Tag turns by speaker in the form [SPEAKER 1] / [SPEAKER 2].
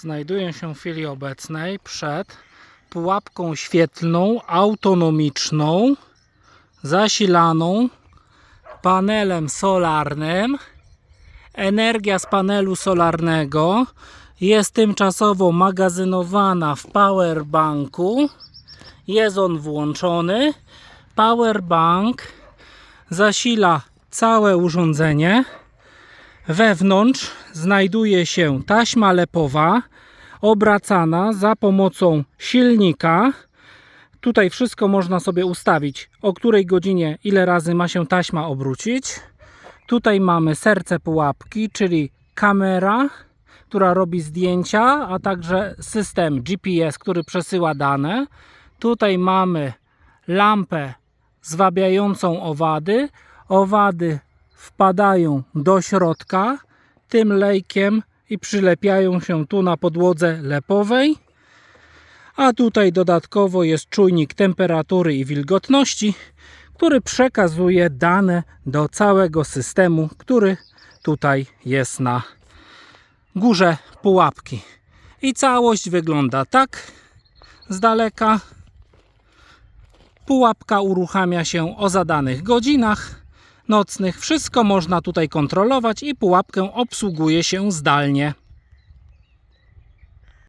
[SPEAKER 1] znajduję się w chwili obecnej przed pułapką świetlną, autonomiczną, zasilaną panelem solarnym. Energia z panelu solarnego jest tymczasowo magazynowana w powerbanku. Jest on włączony. Powerbank zasila całe urządzenie. Wewnątrz znajduje się taśma lepowa obracana za pomocą silnika. Tutaj wszystko można sobie ustawić, o której godzinie ile razy ma się taśma obrócić. Tutaj mamy serce pułapki, czyli kamera, która robi zdjęcia, a także system GPS, który przesyła dane. Tutaj mamy lampę zwabiającą owady. Owady wpadają do środka tym lejkiem i przylepiają się tu na podłodze lepowej. A tutaj dodatkowo jest czujnik temperatury i wilgotności, który przekazuje dane do całego systemu, który tutaj jest na górze pułapki. I całość wygląda tak z daleka. Pułapka uruchamia się o zadanych godzinach nocnych. Wszystko można tutaj kontrolować i pułapkę obsługuje się zdalnie.